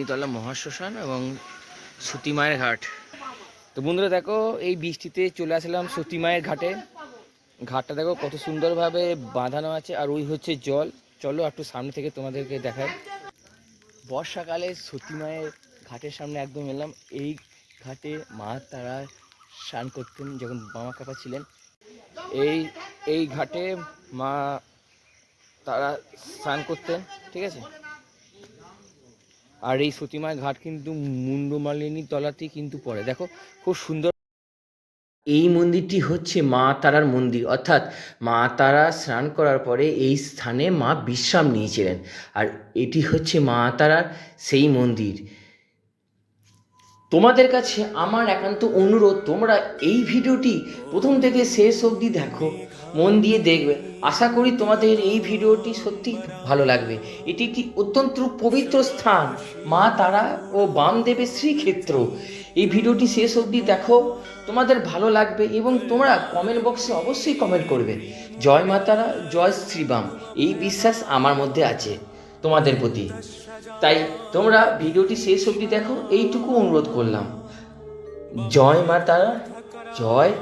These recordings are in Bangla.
মালিনীতলা মহাশ্মশান এবং সতী মায়ের ঘাট। তো বন্ধুরা দেখো, এই বৃষ্টিতে চলে আসলাম সতী মায়ের ঘাটে। ঘাটটা দেখো কত সুন্দরভাবে বাঁধানো আছে আর ওই হচ্ছে জল। চলো একটু সামনে থেকে তোমাদেরকে দেখায় বর্ষাকালে সতী মায়ের ঘাটের সামনে একদম এলাম। এই ঘাটে মা তারা স্নান করতেন যখন বামা কাপা ছিলেন। এই এই ঘাটে মা তারা স্নান করতেন, ঠিক আছে? আর এই সতীমায় ঘাট কিন্তু মুন্ডমালিনী তলাতেই কিন্তু পড়ে। দেখো, খুব সুন্দর এই মন্দিরটি হচ্ছে মা তারার মন্দির। অর্থাৎ মা তারা স্নান করার পরে এই স্থানে মা বিশ্রাম নিয়েছিলেন। আর এটি হচ্ছে মা তারার সেই মন্দির। তোমাদের কাছে আমার একান্ত অনুরোধ, তোমরা এই ভিডিওটি প্রথম থেকে শেষ অবধি দেখো। মন দিয়ে দেখবে। আশা করি তোমাদের এই ভিডিওটি সত্যি ভালো লাগবে। এটি একটি অত্যন্ত পবিত্র স্থান, মা তারা ও বামদেবের শ্রীক্ষেত্র। এই ভিডিওটি শেষ অবধি দেখো, তোমাদের ভালো লাগবে এবং তোমরা কমেন্ট বক্সে অবশ্যই কমেন্ট করবে। জয় মা তারা, জয় শ্রীবাম। এই বিশ্বাস আমার মধ্যে আছে, তোমাদের প্রতি। তাই তোমরা ভিডিওটি শেষ অবধি দেখো, এইটুকু অনুরোধ করলাম। জয় মা তারা, জয়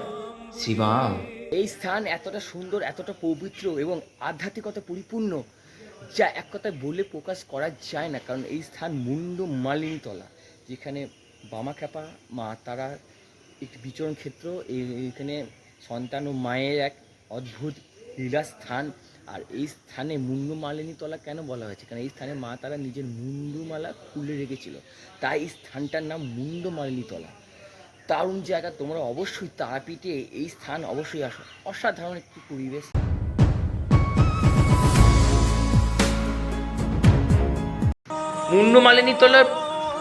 শ্রীরাম এই স্থান এতটা সুন্দর, এতটা পবিত্র এবং আধ্যাত্মিকতা পরিপূর্ণ, যা এক কথায় বলে প্রকাশ করা যায় না। কারণ এই স্থান মুন্ড মালিনীতলা, যেখানে বামাখ্যাপা, মা তারা একটি বিচরণ ক্ষেত্র এইখানে সন্তান ও মায়ের এক অদ্ভুত লীলা স্থান। আর এই স্থানে মুন্ডু মালিনী তলা কেন বলা হয়েছে? কারণ এই স্থানে মা তারা নিজের মুন্ডুমালা খুলে রেখেছিল। তাই এই স্থানটার নাম মুন্ডু মালিনী তলা দারুণ জায়গা, তোমরা অবশ্যই তারাপীঠে এই স্থান অবশ্যই আসো। অসাধারণ একটি পরিবেশ। মুন্ডু মালিনী তলার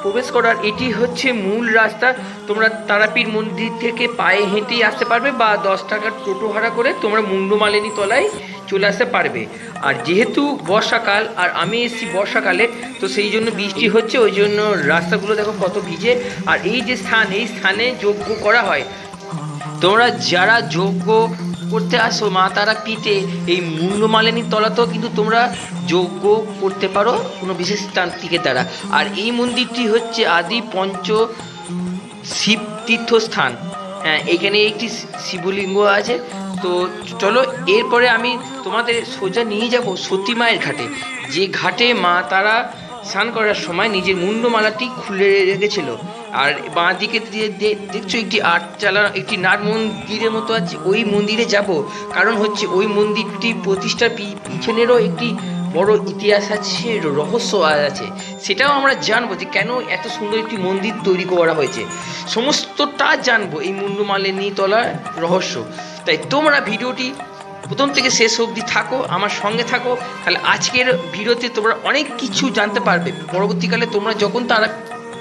প্রবেশ করার এটি হচ্ছে মূল রাস্তা। তোমরা তারাপীঠ মন্দির থেকে পায়ে হেঁটেই আসতে পারবে বা দশ টাকার টোটো ভাড়া করে তোমরা মুন্ডু মালিনী তলায় চলে আসতে পারবে। আর যেহেতু বর্ষাকাল, আর আমি এসেছি বর্ষাকালে, তো সেই জন্য বৃষ্টি হচ্ছে, ওই জন্য রাস্তাগুলো দেখো কত ভিজে। আর এই যে স্থান, এই স্থানে যজ্ঞ করা হয়। তোমরা যারা যজ্ঞ করতে আসো, মা তারা পিঠে, এই মুন্ডমালিনী তলাতেও কিন্তু তোমরা যজ্ঞ করতে পারো, কোনো বিশেষ তান্ত্রিকের দ্বারা। আর এই মন্দিরটি হচ্ছে আদি পঞ্চ শিব তীর্থস্থান এখানে একটি শিবলিঙ্গ আছে। তো চলো, এরপরে আমি তোমাদের সোজা নিয়ে যাব সতী মায়ের ঘাটে। যে ঘাটে মা তারা স্নান করার সময় নিজের মুন্ডমালাটি খুলে রেখেছিল। আর বাঁ দিকে দেখছ একটি আট চালা একটি নাট মন্দিরের মতো আছে। ওই মন্দিরে যাব। কারণ হচ্ছে ওই মন্দিরটি প্রতিষ্ঠার পিছনেরও একটি বড় ইতিহাস আছে রহস্য আছে, সেটাও আমরা জানব যে কেন এত সুন্দর একটি মন্দির তৈরি করা হয়েছে। সমস্তটা জানব এই মুন্ডমালিনী তলার রহস্য। তাই তোমরা ভিডিওটি প্রথম থেকে শেষ অবধি থাকো, আমার সঙ্গে থাকো। তাহলে আজকের ভিডিওতে তোমরা অনেক কিছু জানতে পারবে। পরবর্তীকালে তোমরা যখন তারা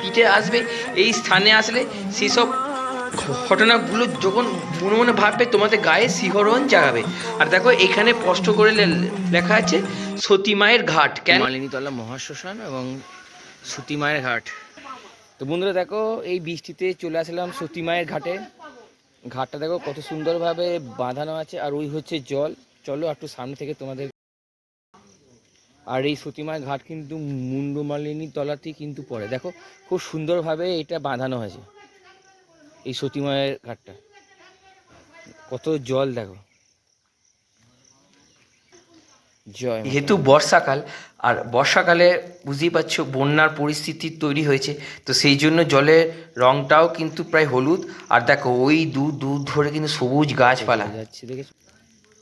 পিঠে আসবে, এই স্থানে আসলে সেসব ঘটনাগুলো যখন মনে মনে ভাববে, তোমাদের গায়ে শিহরণ জাগাবে। আর দেখো, এখানে স্পষ্ট করে লেখা আছে, সতী মায়ের ঘাট। কেন? মালিনীতলা মহাশ্মশান এবং সতী মায়ের ঘাট। তো বন্ধুরা, দেখো, এই বৃষ্টিতে চলে আসলাম সতী মায়ের ঘাটে। ঘাটটা দেখো, কত সুন্দরভাবে বাঁধানো আছে, আর ওই হচ্ছে জল। চলো একটু সামনে থেকে তোমাদের আর এই সতীমার ঘাট কিন্তু মুন্ডমালিনী তলাতেই কিন্তু পড়ে। দেখো, খুব সুন্দরভাবে এটা বাঁধানো হয়েছে। এই সতীমায়ের ঘাটটা। কত জল দেখো। যেহেতু বর্ষাকাল আর বর্ষাকালে বুঝতেই পারছ বন্যার পরিস্থিতি তৈরি হয়েছে তো সেই জন্য জলের রংটাও কিন্তু প্রায় হলুদ। আর দেখো ওই দূর দূর ধরে কিন্তু সবুজ গাছপালা। যাচ্ছে দেখেছ?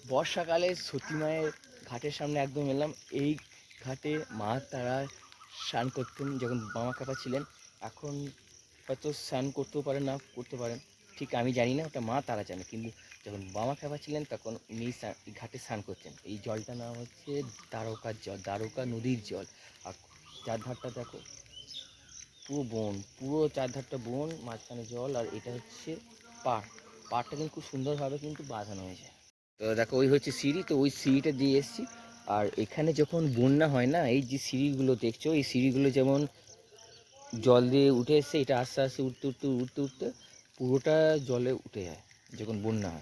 বর্ষাকালে সতী মায়ের ঘাটের সামনে একদম এলাম। এই ঘাটে মা তারা স্নান করতেন যখন বামা কাপা ছিলেন। এখন হয়তো স্নান করতেও পারেন, না করতে পারেন। ঠিক আমি জানি না, ওটা মা তারা জানে। কিন্তু যখন বামা কাপা ছিলেন, তখন উনি ঘাটে স্নান করতেন। এই জলটার নাম হচ্ছে দ্বারকার জল, দ্বারকা নদীর জল। আর চারধারটা দেখো, পুরো বন, পুরো চারধারটা বন, মাঝখানে জল, আর এটা হচ্ছে পাড়। পাড়টা কিন্তু খুব সুন্দরভাবে কিন্তু বাঁধানো হয়েছে। তো দেখো, ওই হচ্ছে সিঁড়ি, তো ওই সিঁড়িটা দিয়ে এসেছি। আর এখানে যখন বন্যা হয় না, এই যে সিঁড়িগুলো দেখছ, এই সিঁড়িগুলো যেমন জল দিয়ে উঠে এসছে, এটা আস্তে আস্তে উঠতে উঠতে উঠতে উঠতে পুরোটা জলে উঠে যায়, যখন বন্যা হয়।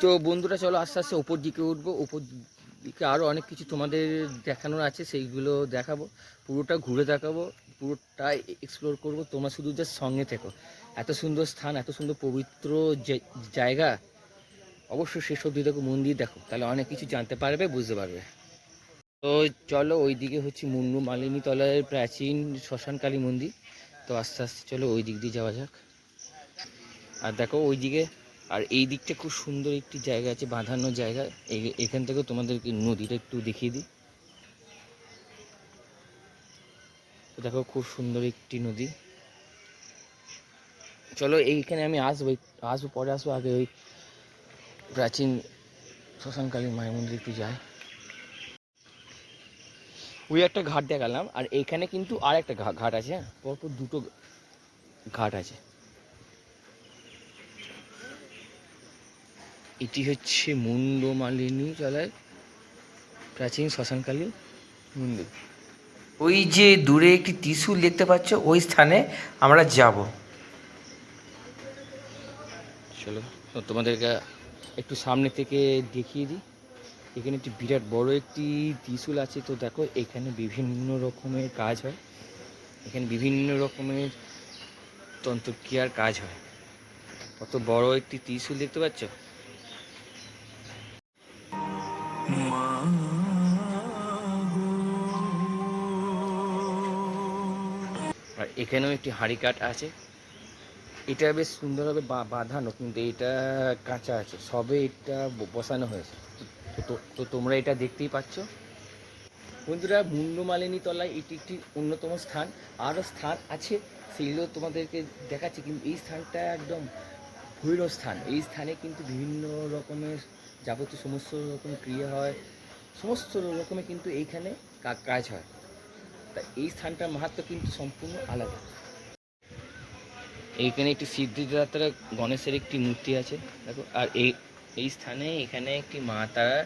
তো বন্ধুরা, চলো আস্তে আস্তে ওপর দিকে উঠবো, ওপর দিকে আরও অনেক কিছু তোমাদের দেখানোর আছে, সেইগুলো দেখাবো, পুরোটা ঘুরে দেখাবো, পুরোটা এক্সপ্লোর করব, তোমরা শুধু জাস্ট সঙ্গে থেকো। এত সুন্দর স্থান, এত সুন্দর পবিত্র যে- জায়গা অবশ্যই সেসব দিয়ে দেখো, মন্দির দেখো, তাহলে অনেক কিছু জানতে পারবে, বুঝতে পারবে। তো চলো ওইদিকে হচ্ছে মুন্নু মালিনী তলার প্রাচীন শ্মশানকালী মন্দির। তো আস্তে আস্তে চলো ওই দিক দিয়ে যাওয়া যাক। আর দেখো ওইদিকে, আর এই দিকটা খুব সুন্দর একটি জায়গা আছে, বাঁধানো জায়গা। এখান থেকে তোমাদেরকে নদীটা একটু দেখিয়ে দিই। দেখো খুব সুন্দর একটি নদী। চলো এইখানে আমি আসব আসব, পরে আসব, আগে ওই প্রাচীন শ্মশানকালী মায়ের মন্দির একটু যাই। ওই একটা ঘাট দেখালাম আর এখানে কিন্তু আর একটা ঘাট আছে হ্যাঁ? পরপর দুটো ঘাট আছে। এটি হচ্ছে মুন্ডমালিনী চলায় প্রাচীন শ্মশানকালী মন্দির। ওই যে দূরে একটি ত্রিশূল দেখতে পাচ্ছ ওই স্থানে আমরা যাব। চলো তোমাদেরকে একটু সামনে থেকে দেখিয়ে দিই। এখানে একটি বিরাট বড় একটি ত্রিশূল আছে। তো দেখো, এখানে বিভিন্ন রকমের কাজ হয়। এখানে বিভিন্ন রকমের তন্ত্রক্রিয়ার কাজ হয়। কত বড় একটি ত্রিশূল দেখতে পাচ্ছ? আর এখানেও একটি হাঁড়ি কাঠ আছে। এটা বেশ সুন্দরভাবে বাঁধানো, কিন্তু এটা কাঁচা আছে। সবে এটা বসানো হয়েছে। তো তো- তোমরা এটা দেখতেই পাচ্ছ। বন্ধুরা মুন্ডমালিনী তলায় এটি একটি অন্যতম স্থান। আরও স্থান আছে, সেগুলো তোমাদেরকে দেখাচ্ছি, কিন্তু এই স্থানটা একদম ভৈরব স্থান। এই স্থানে কিন্তু বিভিন্ন রকমের যাবতীয় সমস্ত রকমের ক্রিয়া হয়, সমস্ত রকমের কিন্তু এইখানে কাজ হয়। তা এই স্থানটার মাহাত্ম কিন্তু সম্পূর্ণ আলাদা। এইখানে একটি সিদ্ধিদাতা গণেশের একটি মূর্তি আছে, দেখো, আর এই এই স্থানে এখানে একটি মা তারার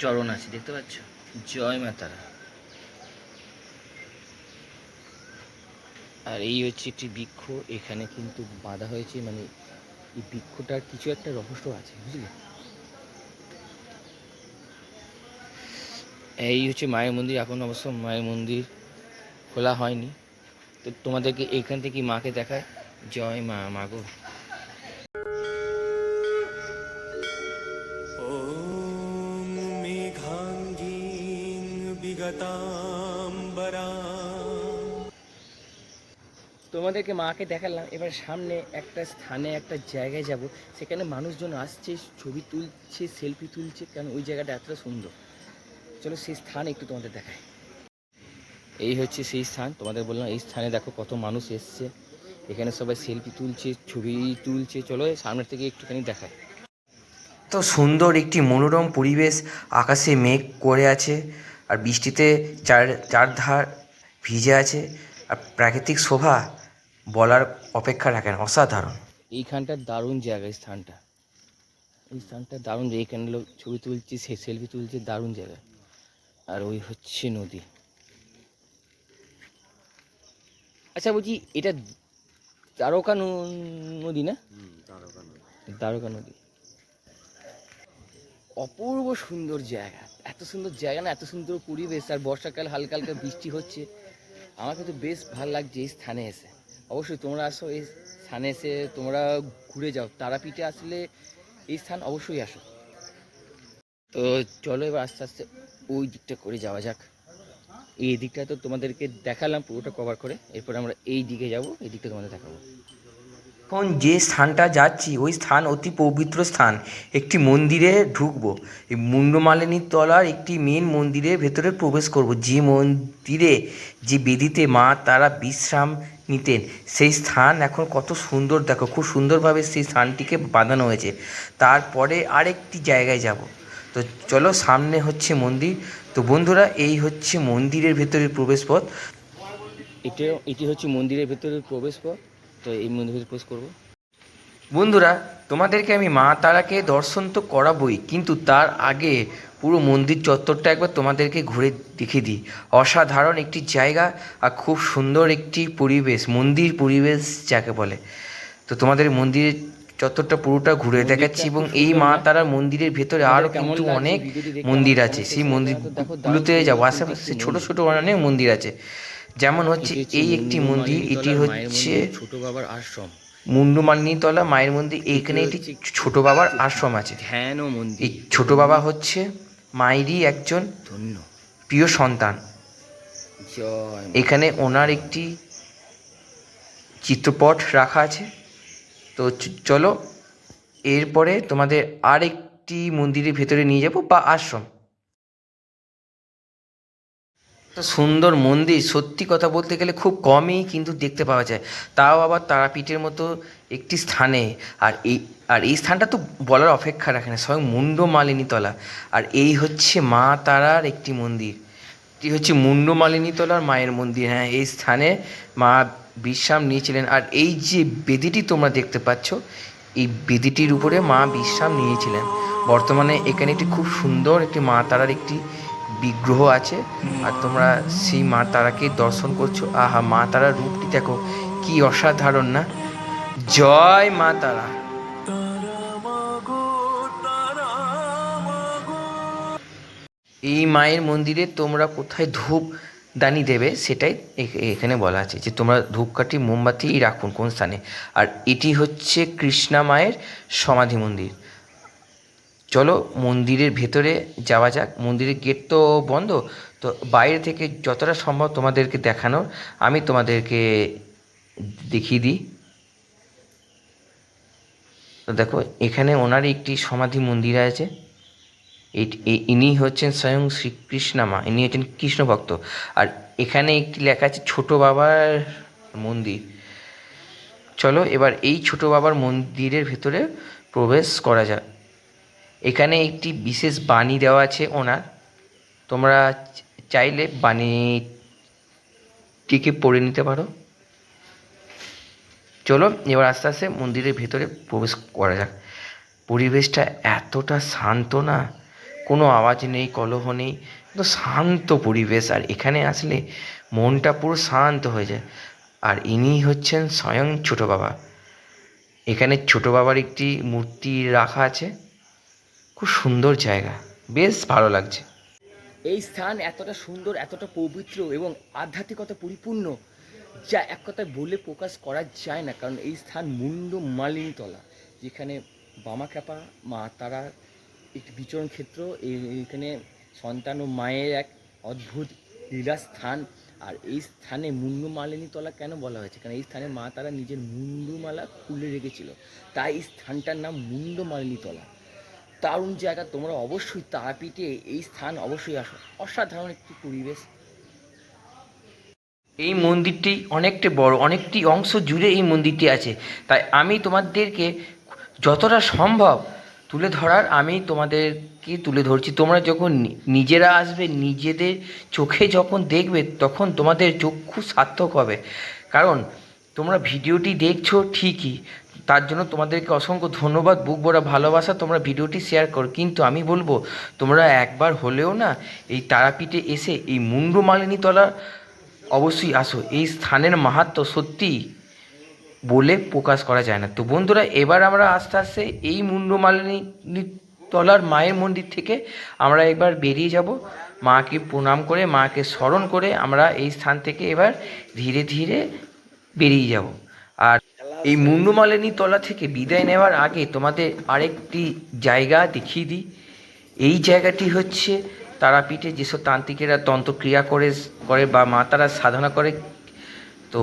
চরণ আছে, দেখতে পাচ্ছ? জয় মা তারা আর এই হচ্ছে একটি বৃক্ষ, এখানে কিন্তু বাঁধা হয়েছে মানে এই বৃক্ষটার কিছু একটা রহস্য আছে, বুঝলে? এই হচ্ছে মায়ের মন্দির, এখন অবশ্য মায়ের মন্দির খোলা হয়নি। তো তোমাদেরকে এখান থেকে মাকে দেখায়, জয় মা মাগো তোমাদেরকে মাকে দেখালাম, এবার সামনে একটা স্থানে একটা জায়গায় যাব, সেখানে মানুষজন আসছে, ছবি তুলছে সেলফি তুলছে, কেন ওই জায়গাটা এতটা সুন্দর? চলো সেই স্থান একটু তোমাদের দেখায় এই হচ্ছে সেই স্থান, তোমাদের বললাম এই স্থানে দেখো কত মানুষ এসছে, এখানে সবাই সেলফি তুলছে, ছবি তুলছে, চলো সামনের থেকে একটুখানি দেখায় তো সুন্দর একটি মনোরম পরিবেশ, আকাশে মেঘ করে আছে, আর বৃষ্টিতে চার, চারধার ভিজে আছে, আর প্রাকৃতিক শোভা বলার অপেক্ষা রাখেন অসাধারণ। এইখানটা দারুণ জায়গা এই স্থানটা। এই স্থানটা দারুণ জায়গা এখানে লোক ছবি তুলছে সে সেলফি তুলছে দারুণ জায়গা। আর ওই হচ্ছে নদী। আচ্ছা বলছি এটা দ্বারকা নদী না? দ্বারকা নদী। অপূর্ব সুন্দর জায়গা। এত সুন্দর জায়গা না এত সুন্দর পরিবেশ আর বর্ষাকাল হালকা হালকা বৃষ্টি হচ্ছে। আমার কিন্তু বেশ ভালো লাগছে এই স্থানে এসে। অবশ্যই তোমরা আসো, এই স্থানে এসে তোমরা ঘুরে যাও। তারাপীঠে আসলে এই স্থান অবশ্যই আসো। তো চলো এবার আস্তে আস্তে ওই দিকটা করে যাওয়া যাক। এই দিকটা তো তোমাদেরকে দেখালাম পুরোটা কভার করে। এরপর আমরা এই দিকে যাব, এই দিকটা তোমাদের দেখাবো। এখন যে স্থানটা যাচ্ছি, ওই স্থান অতি পবিত্র স্থান। একটি মন্দিরে ঢুকবো। এই মুন্ডমালিনী তলার একটি মেন মন্দিরের ভেতরে প্রবেশ করব। যে মন্দিরে, যে বেদিতে মা তারা বিশ্রাম নিতেন। সেই স্থান এখন কত সুন্দর দেখো খুব সুন্দরভাবে সেই স্থানটিকে বাঁধানো হয়েছে। তারপরে আরেকটি জায়গায় যাব। তো চলো সামনে হচ্ছে মন্দির। তো বন্ধুরা এই হচ্ছে মন্দিরের ভেতরের প্রবেশপথ। এটা এটি হচ্ছে মন্দিরের ভেতরের প্রবেশ পথ তো এই মন্দিরে প্রবেশ করব। বন্ধুরা তোমাদেরকে আমি মা তারাকে দর্শন তো করাবই কিন্তু তার আগে পুরো মন্দির চত্বরটা একবার তোমাদেরকে ঘুরে দেখিয়ে দিই। অসাধারণ একটি জায়গা আর খুব সুন্দর একটি পরিবেশ মন্দির পরিবেশ যাকে বলে। তো তোমাদের মন্দিরের চত্বরটা পুরোটা ঘুরে দেখাচ্ছি এবং এই মা তারার মন্দিরের ভেতরে আরও কিন্তু অনেক মন্দির আছে। সেই মন্দিরগুলোতে যাব। আশেপাশে ছোট ছোট অনেক মন্দির আছে। যেমন হচ্ছে এই একটি মন্দির এটি হচ্ছে ছোট বাবার আশ্রম। মুন্ডুমালিনীতলা মায়ের মন্দির এখানে একটি ছোট বাবার আশ্রম আছে। এই ছোট বাবা হচ্ছে মায়েরই একজন ধন্য। প্রিয় সন্তান। জয় এখানে ওনার একটি চিত্রপট রাখা আছে। তো চলো এরপরে তোমাদের আরেকটি মন্দিরের ভেতরে নিয়ে যাব বা আশ্রম। একটা সুন্দর মন্দির, সত্যি কথা বলতে গেলে খুব কমই কিন্তু দেখতে পাওয়া যায়। তাও আবার তারাপীঠের মতো একটি স্থানে। আর এই আর এই স্থানটা তো বলার অপেক্ষা রাখে না, স্বয়ং মুন্ড মালিনীতলা আর এই হচ্ছে মা তারার একটি মন্দির। এটি হচ্ছে মুন্ড মালিনীতলার মায়ের মন্দির। হ্যাঁ এই স্থানে মা বিশ্রাম নিয়েছিলেন। আর এই যে বেদিটি তোমরা দেখতে পাচ্ছ, এই বেদিটির উপরে মা বিশ্রাম নিয়েছিলেন। বর্তমানে এখানে একটি খুব সুন্দর একটি মা তারার একটি বিগ্রহ আছে। আর তোমরা সেই মা তারাকে দর্শন করছ। আহা, মা তারার রূপটি দেখো, কি অসাধারণ না? জয় মা তারা। এই মায়ের মন্দিরে তোমরা কোথায় ধূপ দানি দেবে সেটাই এখানে বলা আছে যে তোমরা ধূপকাঠি, মোমবাতি রাখুন কোন স্থানে। আর এটি হচ্ছে কৃষ্ণা মায়ের সমাধি মন্দির। চলো মন্দিরের ভেতরে যাওয়া যাক। মন্দিরের গেট তো বন্ধ, তো বাইরে থেকে যতটা সম্ভব তোমাদেরকে দেখানোর, আমি তোমাদেরকে দেখিয়ে দিই। তো দেখো, এখানে ওনার একটি সমাধি মন্দির আছে। ইনি হচ্ছেন স্বয়ং শ্রীকৃষ্ণা মা, ইনি হচ্ছেন কৃষ্ণ ভক্ত। আর এখানে একটি লেখা আছে, ছোট বাবার মন্দির। চলো, এবার এই ছোট বাবার মন্দিরের ভেতরে প্রবেশ করা যাক। এখানে একটি বিশেষ বাণী দেওয়া আছে ওনার। তোমরা চাইলে বাণীটিকে পড়ে নিতে পারো। চলো, এবার আস্তে আস্তে মন্দিরের ভেতরে প্রবেশ করা যাক। পরিবেশটা এতটা শান্ত না, কোনো আওয়াজ নেই, কলহ নেই, তো শান্ত পরিবেশ। আর এখানে আসলে মনটা পুরো শান্ত হয়ে যায়। আর ইনি হচ্ছেন স্বয়ং ছোট বাবা। এখানে ছোট বাবার একটি মূর্তি রাখা আছে। খুব সুন্দর জায়গা। বেশ ভালো লাগছে। এই স্থান এতটা সুন্দর, এতটা পবিত্র এবং আধ্যাত্মিকতা পরিপূর্ণ, যা এক কথায় বলে প্রকাশ করা যায় না। কারণ এই স্থান মুন্ড মালিনীতলা, যেখানে বামাখ্যাপা, মা তারা একটি বিচরণ ক্ষেত্র এইখানে সন্তান ও মায়ের এক অদ্ভুত লীলা স্থান। আর এই স্থানে মুন্ডু মালিনীতলা কেন বলা হয়েছে? কারণ এই স্থানে মা তারা নিজের মুন্ডুমালা খুলে রেখেছিল। তাই এই স্থানটার নাম মুন্ড মালিনীতলা। দারুণ জায়গা, তোমরা অবশ্যই তারাপীঠে এই স্থান অবশ্যই আসো। অসাধারণ একটি পরিবেশ। এই মন্দিরটি অনেকটা বড়, অনেকটি অংশ জুড়ে এই মন্দিরটি আছে। তাই আমি তোমাদেরকে যতটা সম্ভব তুলে ধরার, আমি তোমাদেরকে তুলে ধরছি। তোমরা যখন নিজেরা আসবে, নিজেদের চোখে যখন দেখবে, তখন তোমাদের চক্ষু সার্থক হবে। কারণ তোমরা ভিডিওটি দেখছ ঠিকই তার জন্য তোমাদেরকে অসংখ্য ধন্যবাদ। বুক ভরা ভালোবাসা তোমরা ভিডিওটি শেয়ার করো। কিন্তু আমি বলব, তোমরা একবার হলেও না, এই তারাপীঠে এসে এই মুন্ডু মালিনীতলা অবশ্যই আসো। এই স্থানের মাহাত্ম সত্যি বলে প্রকাশ করা যায় না। তো বন্ধুরা, এবার আমরা আস্তে আস্তে এই মুন্ডমালিনী তলার মায়ের মন্দির থেকে আমরা এবার বেরিয়ে যাব। মাকে প্রণাম করে, মাকে স্মরণ করে আমরা এই স্থান থেকে এবার ধীরে ধীরে বেরিয়ে যাব। এই মুন্ডমালিনী তলা থেকে বিদায় নেওয়ার আগে তোমাদের আরেকটি জায়গা দেখিয়ে দিই। এই জায়গাটি হচ্ছে তারাপীঠে যেসব তান্ত্রিকেরা তন্ত্রক্রিয়া করে করে বা মা তারা সাধনা করে, তো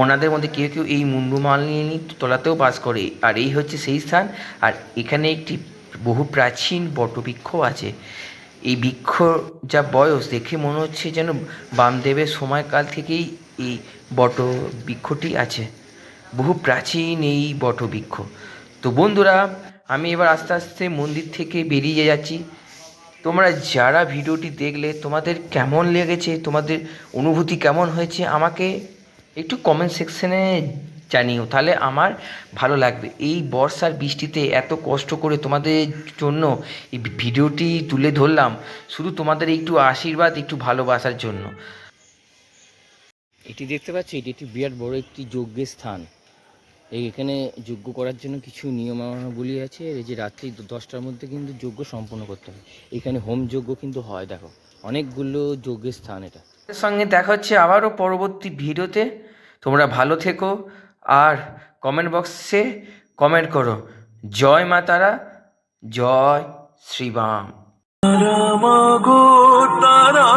ওনাদের মধ্যে কেউ কেউ এই মুন্ডুমালিনী তলাতেও বাস করে। আর এই হচ্ছে সেই স্থান। আর এখানে একটি বহু প্রাচীন বটবৃক্ষ আছে। এই বৃক্ষ যা বয়স দেখে মনে হচ্ছে যেন বামদেবের সময়কাল থেকেই এই বট বৃক্ষটি আছে। বহু প্রাচীন এই বটবৃক্ষ। তো বন্ধুরা, আমি এবার আস্তে আস্তে মন্দির থেকে বেরিয়ে যাচ্ছি। তোমরা যারা ভিডিওটি দেখলে, তোমাদের কেমন লেগেছে, তোমাদের অনুভূতি কেমন হয়েছে, আমাকে একটু কমেন্ট সেকশনে জানিও। তাহলে আমার ভালো লাগবে। এই বর্ষার বৃষ্টিতে এত কষ্ট করে তোমাদের জন্য এই ভিডিওটি তুলে ধরলাম। শুধু তোমাদের একটু আশীর্বাদ, একটু ভালোবাসার জন্য। এটি দেখতে পাচ্ছি? এটি একটি বিরাট বড় একটি যজ্ঞের স্থান। এই এখানে যজ্ঞ করার জন্য কিছু নিয়মাবলী আছে। এই যে রাত্রি দশটার মধ্যে কিন্তু যজ্ঞ সম্পন্ন করতে হবে এখানে হোম যজ্ঞ কিন্তু হয় দেখো। অনেকগুলো যজ্ঞের স্থান এটা। এর সঙ্গে দেখা হচ্ছে আবারও পরবর্তী ভিডিওতে। তোমরা ভালো থেকো আর কমেন্ট বক্সে কমেন্ট করো। জয় মা তারা জয় শ্রীরাম গো তারা